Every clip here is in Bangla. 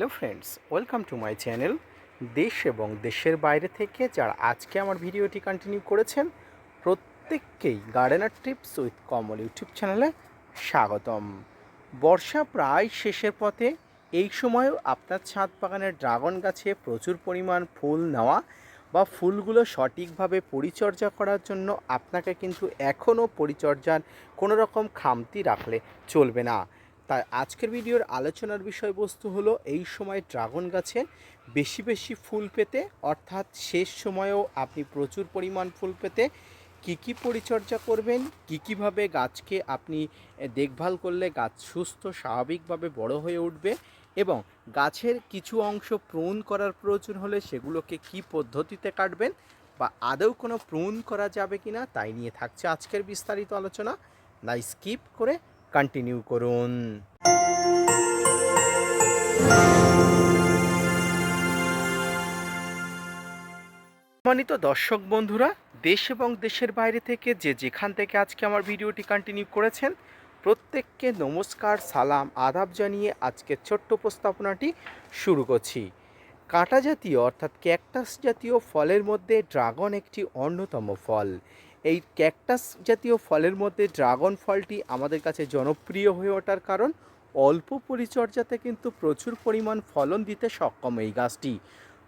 Hello friends, welcome to my channel দেশ এবং দেশের বাইরে থেকে যারা আজকে আমার ভিডিওটি কন্টিনিউ করেছেন, প্রত্যেককেই gardener tips with Kamal YouTube চ্যানেলে স্বাগতম। বর্ষা প্রায় শেষের পথে, এই সময়ও আপনার ছাদ বাগানের ড্রাগন গাছে প্রচুর পরিমাণ ফুল নেওয়া বা ফুলগুলো সঠিকভাবে পরিচর্যা করার জন্য আপনাকে কিন্তু এখনও পরিচর্যার কোনো রকম খামতি রাখলে চলবে না। তাই আজকের ভিডিওর আলোচনার বিষয়বস্তু হলো এই সময় ড্রাগন গাছে বেশি বেশি ফুল পেতে, অর্থাৎ শেষ সময়েও আপনি প্রচুর পরিমাণ ফুল পেতে কী কী পরিচর্যা করবেন, কী কীভাবে গাছকে আপনি দেখভাল করলে গাছ সুস্থ, স্বাভাবিকভাবে বড় হয়ে উঠবে এবং গাছের কিছু অংশ প্রুন করার প্রয়োজন হলে সেগুলোকে কী পদ্ধতিতে কাটবেন বা আদৌ কোনো প্রুন করা যাবে কি না তাই নিয়ে থাকছে আজকের বিস্তারিত আলোচনা। না স্কিপ করে কন্টিনিউ করুন। সম্মানিত দর্শক বন্ধুরা, দেশ এবং দেশের বাইরে থেকে যে যেখান থেকে আজকে আমার ভিডিওটি কন্টিনিউ করেছেন, প্রত্যেককে নমস্কার, সালাম, আদাব জানিয়ে আজকে ছোট্ট উপস্থাপনাটি শুরু করছি। কাঁটা জাতীয় অর্থাৎ ক্যাকটাস জাতীয় ফলের মধ্যে ড্রাগন একটি অন্যতম ফল। এই ক্যাকটাস জাতীয় ফলের মধ্যে ড্রাগন ফলটি আমাদের কাছে জনপ্রিয় হয়ে ওঠার কারণ, অল্প পরিচর্যাতে কিন্তু প্রচুর পরিমাণ ফলন দিতে সক্ষম এই গাছটি।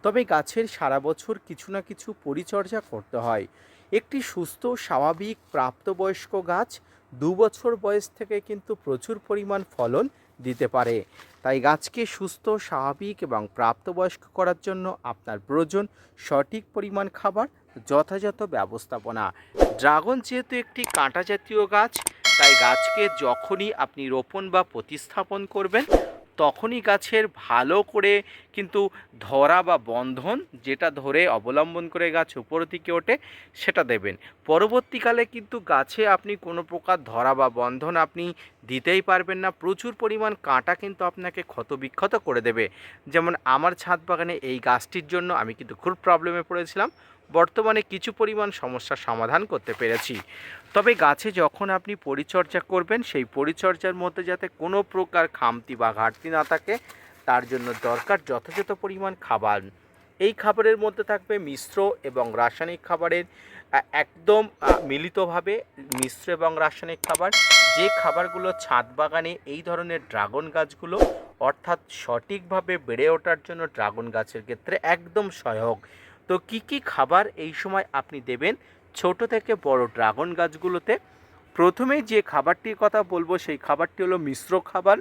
তবে গাছের সারা বছর কিছু না কিছু পরিচর্যা করতে হয়। একটি সুস্থ, স্বাভাবিক, প্রাপ্তবয়স্ক গাছ দু বছর বয়স থেকে কিন্তু প্রচুর পরিমাণ ফলন দিতে পারে। তাই গাছকে সুস্থ, স্বাভাবিক এবং প্রাপ্তবয়স্ক করার জন্য আপনার প্রয়োজন সঠিক পরিমাণ খাবার যথাযথ ব্যবস্থাপনা। ড্রাগন যেহেতু একটি কাঁটা জাতীয় গাছ, তাই গাছকে যখনই আপনি রোপণ বা প্রতিস্থাপন করবেন, তখনই গাছের ভালো করে কিন্তু ধরা বা বন্ধন যেটা ধরে অবলম্বন করে গাছ উপর দিকে ওঠে, সেটা দেবেন। পরবর্তীকালে কিন্তু গাছে আপনি কোনো প্রকার ধরা বা বন্ধন আপনি দিতেই পারবেন না। প্রচুর পরিমাণ কাঁটা কিন্তু আপনাকে ক্ষতবিক্ষত করে দেবে। যেমন আমার ছাদ বাগানে এই গাছটির জন্য আমি কিন্তু খুব প্রবলেমে পড়েছিলাম। বর্তমানে কিছু পরিমাণ সমস্যার সমাধান করতে পেরেছি। তবে গাছে যখন আপনি পরিচর্যা করবেন, সেই পরিচর্যার মধ্যে যাতে কোনো প্রকার খামতি বা ঘাটতি না থাকে, তার জন্য দরকার যথাযথ পরিমাণ খাবার। এই খাবারের মধ্যে থাকবে মিশ্র এবং রাসায়নিক খাবারের একদম মিলিতভাবে মিশ্র এবং রাসায়নিক খাবার। যে খাবারগুলো ছাদ বাগানে এই ধরনের ড্রাগন গাছগুলো, অর্থাৎ সঠিকভাবে বেড়ে ওঠার জন্য ড্রাগন গাছের ক্ষেত্রে একদম সহায়ক। তো কি কি খাবার এই সময় আপনি দেবেন? ছোট থেকে বড় ড্রাগন গাছগুলোতে। প্রথমেই যে খাবারটির কথা বলব, সেই খাবারটি হলো মিশ্র খাবার।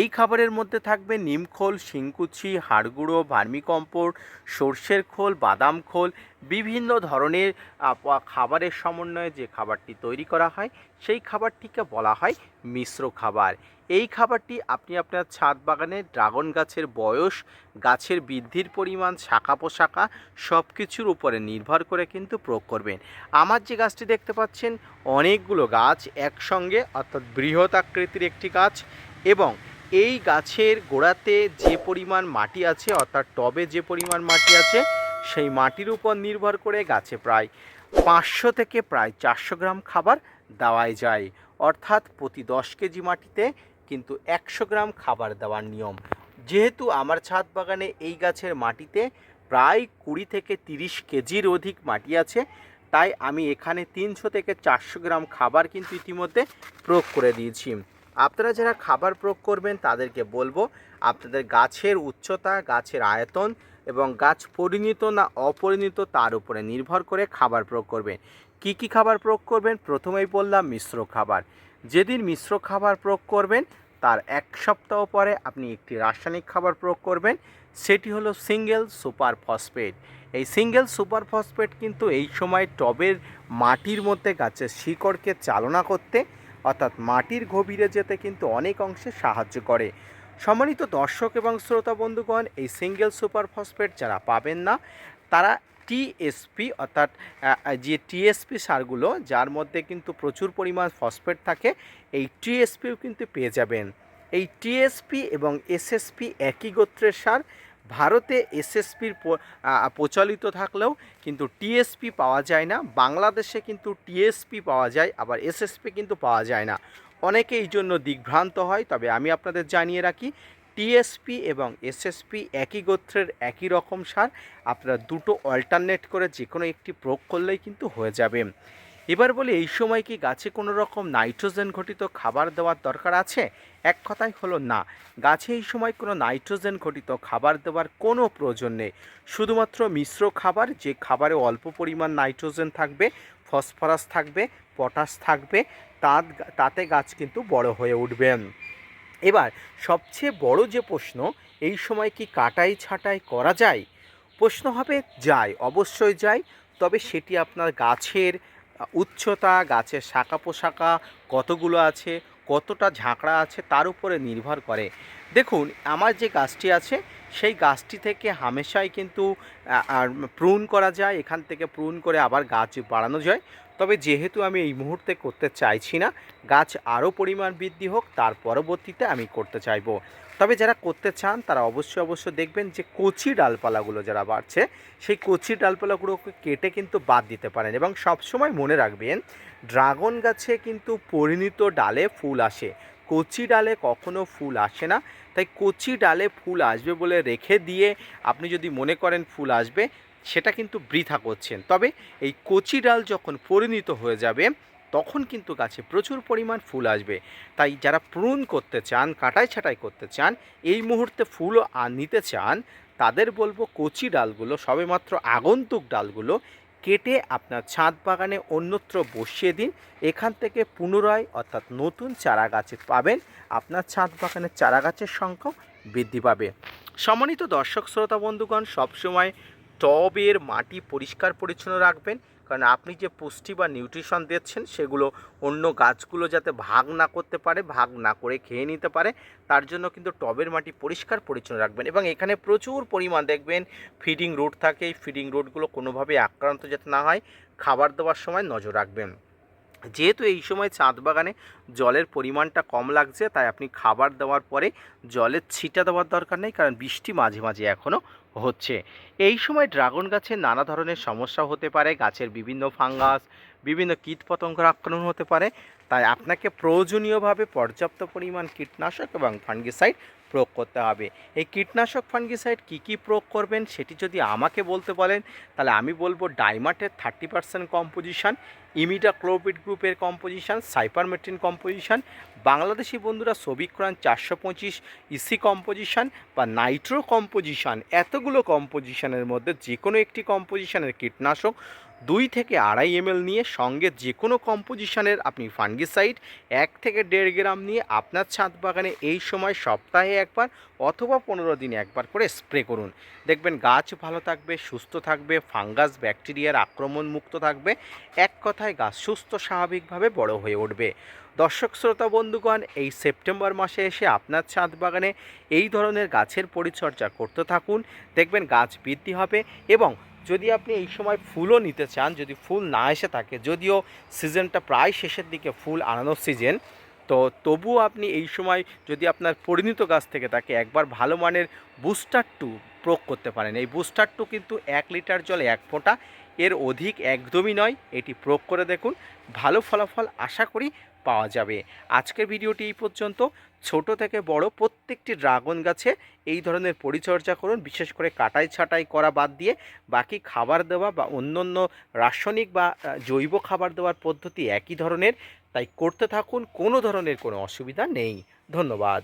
এই খাবারের মধ্যে থাকবে নিমখোল শিংকুচি, হাড়গুঁড়ো ভার্মিকম্পোস্ট সর্ষের খোল, বাদাম খোল, বিভিন্ন ধরনের খাবারের সমন্বয়ে যে খাবারটি তৈরি করা হয়, সেই খাবারটিকে বলা হয় মিশ্র খাবার। এই খাবারটি আপনি আপনার ছাদ বাগানে ড্রাগন গাছের বয়স, গাছের বৃদ্ধির পরিমাণ, শাখা পোশাকা সব কিছুর উপরে নির্ভর করে কিন্তু প্রয়োগ করবেন। আমার যে গাছটি দেখতে পাচ্ছেন, অনেকগুলো গাছ একসঙ্গে, অর্থাৎ বৃহৎ আকৃতির একটি গাছ এবং এই গাছের গোড়াতে যে পরিমাণ মাটি আছে, অর্থাৎ টবে যে পরিমাণ মাটি আছে, সেই মাটির উপর নির্ভর করে গাছে প্রায় পাঁচশো থেকে প্রায় চারশো গ্রাম খাবার দেওয়াই যায়। অর্থাৎ প্রতি দশ কেজি মাটিতে কিন্তু একশো গ্রাম খাবার দেওয়ার নিয়ম। যেহেতু আমার ছাদ বাগানে এই গাছের মাটিতে প্রায় কুড়ি থেকে তিরিশ কেজির অধিক মাটি আছে, তাই আমি এখানে তিনশো থেকে চারশো গ্রাম খাবার কিন্তু ইতিমধ্যে প্রয়োগ করে দিয়েছি। আপনারা যারা খাবার প্রয়োগ করবেন, তাদেরকে বলব আপনাদের গাছের উচ্চতা, গাছের আয়তন এবং গাছ পরিণত না অপরিণত তার উপরে নির্ভর করে খাবার প্রয়োগ করবেন। কি কি খাবার প্রয়োগ করবেন? প্রথমেই বললাম মিশ্র খাবার। যেদিন মিশ্র খাবার প্রয়োগ করবেন, তার এক সপ্তাহ পরে আপনি একটি রাসায়নিক খাবার প্রয়োগ করবেন, সেটি হলো সিঙ্গেল সুপার ফসফেট। এই সিঙ্গেল সুপার ফসফেট কিন্তু এই সময় টবের মাটির মধ্যে গাছের শিকড়কে চালনা করতে অর্থাৎ মাটির গভীরে যেতে কিন্তু অনেক অংশে সাহায্য করে। সম্মানিত দর্শক এবং শ্রোতা বন্ধুগণ, এই সিঙ্গেল সুপার ফসফেট যারা পাবেন না, তারা টিএসপি অর্থাৎ যে টিএসপি সারগুলো, যার মধ্যে কিন্তু প্রচুর পরিমাণ ফসফেট থাকে, এই টিএসপিও কিন্তু পেয়ে যাবেন। এই টিএসপি এবং এসএসপি একই গোত্রের সার ভারতে এসএসপির প্রচলিত থাকলেও কিন্তু টিএসপি পাওয়া যায় না, বাংলাদেশে কিন্তু টিএসপি পাওয়া যায়, আবার এসএসপি কিন্তু পাওয়া যায় না। অনেকে এই জন্য দিগ্ভ্রান্ত হয়, তবে আমি আপনাদের জানিয়ে রাখি, টিএসপি এবং এসএসপি একই গোত্রের একই রকম সার, আপনারা দুটো অল্টারনেট করে যে কোনো একটি প্রয়োগ করলেই কিন্তু হয়ে যাবে। এবার বলি, এই সময় কি গাছে কোনো রকম নাইট্রোজেন ঘটিত খাবার দেওয়ার দরকার আছে? এক কথাই হলো না। গাছে এই সময় কোনো নাইট্রোজেন ঘটিত খাবার দেওয়ার কোনো প্রয়োজন নেই। শুধুমাত্র মিশ্র খাবার, যে খাবারে অল্প পরিমাণ নাইট্রোজেন থাকবে, ফসফরাস থাকবে, পটাশ থাকবে তা তাতে গাছ কিন্তু বড় হয়ে উঠবেন এবার সবচেয়ে বড় যে প্রশ্ন, এই সময় কি কাটাই ছাঁটাই করা যায়? প্রশ্ন হবে, যায়, অবশ্যই যায়। তবে সেটি আপনার গাছের উচ্চতা গাছের শাখা পোশাকা কতগুলো আছে, কতটা ঝাঁকড়া আছে তার উপরে নির্ভর করে। দেখুন, আমার যে গাছটি আছে, সেই গাছটি থেকে হামেশাই কিন্তু প্রুন করা যায়, এখান থেকে প্রুন করে আবার গাছ বাড়ানো যায়। তবে যেহেতু আমি এই মুহূর্তে করতে চাইছি না, গাছ আরও পরিমাণ বৃদ্ধি হোক, তার পরবর্তীতে আমি করতে চাইব। তবে যারা করতে চান, তারা অবশ্যই অবশ্যই দেখবেন যে কচি ডালপালাগুলো যারা বাড়ছে, সেই কচি ডালপালাগুলোকে কেটে কিন্তু বাদ দিতে পারেন এবং সবসময় মনে রাখবেন, ড্রাগন গাছে কিন্তু পরিণত ডালে ফুল আসে। কচি ডালে কখনো ফুল আসে না, তাই কচি ডালে ফুল আসবে বলে রেখে দিয়ে আপনি যদি মনে করেন ফুল আসবে সেটা কিন্তু বৃথা করছেন। তবে এই কচি ডাল যখন পরিণত হয়ে যাবে, তখন কিন্তু গাছে প্রচুর পরিমাণ ফুল আসবে। তাই যারা প্রুন করতে চান, কাটাই ছাটাই করতে চান, এই মুহূর্তে ফুল নিতে চান, তাদের বলব কচি ডালগুলো, সবেমাত্র আগন্তুক ডালগুলো কেটে আপনার ছাদ বাগানে অন্যত্র বসিয়ে দিন। এখান থেকে পুনরায় অর্থাৎ নতুন চারা গাছে পাবেন। আপনার ছাদ বাগানের চারা গাছের সংখ্যাও বৃদ্ধি পাবে। সম্মানিত দর্শক, শ্রোতা, বন্ধুগণ, সবসময় টবের মাটি পরিষ্কার পরিচ্ছন্ন রাখবেন। কারণ আপনি যে পুষ্টি বা নিউট্রিশন দিচ্ছেন, সেগুলো অন্য গাছগুলো যাতে ভাগ না করতে পারে, ভাগ না করে খেয়ে নিতে পারে, তার জন্য কিন্তু টবের মাটি পরিষ্কার পরিচ্ছন্ন রাখবেন। এবং এখানে প্রচুর পরিমাণ দেখবেন ফিডিং রোড থাকে। এই ফিডিং রোডগুলো কোনোভাবে আক্রান্ত যাতে না হয়, খাবার দেওয়ার সময় নজর রাখবেন। যেহেতু এই সময় চাঁদ বাগানে জলের পরিমাণটা কম লাগছে, তাই আপনি খাবার দেওয়ার পরে জলের ছিটা দেওয়ার দরকার নেই, কারণ বৃষ্টি মাঝে মাঝে এখনও হচ্ছে। এই সময় ড্রাগন গাছে নানা ধরনের সমস্যা হতে পারে, গাছের বিভিন্ন ফাঙ্গাস, বিভিন্ন কীটপতঙ্গের আক্রমণ হতে পারে। তাই আপনাকে প্রয়োজনীয়ভাবে পর্যাপ্ত পরিমাণ কীটনাশক এবং ফাঙ্গিসাইড প্রয়োগ করতে হবে। এই কীটনাশক, ফাঙ্গিসাইড কী কী প্রয়োগ করবেন সেটি যদি আমাকে বলতে বলেন, তাহলে আমি বলব ডাইমাটের thirty percent composition imidacloprid গ্রুপের কম্পোজিশান, সাইপারমেট্রিন কম্পোজিশান, বাংলাদেশি বন্ধুরা সবিক্রান চারশো পঁচিশ, ইসি কম্পোজিশান বা নাইট্রো কম্পোজিশান, এতগুলো কম্পোজিশানের মধ্যে যে কোনো একটি কম্পোজিশানের কীটনাশক দুই থেকে আড়াই এমএল নিয়ে সঙ্গে যে কোনো কম্পোজিশনের আপনি ফাঙ্গিসাইড, এক থেকে দেড় গ্রাম নিয়ে আপনার ছাদ বাগানে এই সময় সপ্তাহে একবার অথবা পনেরো দিনে একবার করে স্প্রে করুন। দেখবেন গাছ ভালো থাকবে, সুস্থ থাকবে, ফাঙ্গাস, ব্যাকটেরিয়ার আক্রমণ মুক্ত থাকবে, এক কথায় গাছ সুস্থ, স্বাভাবিকভাবে বড় হয়ে উঠবে। দর্শক, শ্রোতা, বন্ধুগণ, এই সেপ্টেম্বর মাসে এসে আপনার ছাদ বাগানে এই ধরনের গাছের পরিচর্যা করতে থাকুন। দেখবেন গাছ বৃদ্ধি হবে এবং যদি আপনি এই সময় ফুলও নিতে চান, যদি ফুল না এসে থাকে, যদিও সিজনটা প্রায় শেষের দিকে ফুল আনানোর সিজন, তো তবুও আপনি এই সময় যদি আপনার পরিণত গাছ থেকে থাকে, একবার ভালো মানের বুস্টার টু প্রয়োগ করতে পারেন। এই বুস্টার টু কিন্তু এক লিটার জলে এক ফোঁটা, এর অধিক একদমই নয়, এটি প্রয়োগ করে দেখুন। ভালো ফলাফল আশা করি পাওয়া যাবে। আজকের ভিডিওটি এই পর্যন্ত। ছোট থেকে বড় প্রত্যেকটি ড্রাগন গাছে এই ধরনের পরিচর্যা করুন। বিশেষ করে কাটাই ছাটাই করা বাদ দিয়ে বাকি খাবার দেওয়া বা অন্য অন্য রাসায়নিক বা জৈব খাবার দেওয়ার পদ্ধতি একই ধরনের। তাই করতে থাকুন। কোনো ধরনের কোনো অসুবিধা নেই। ধন্যবাদ।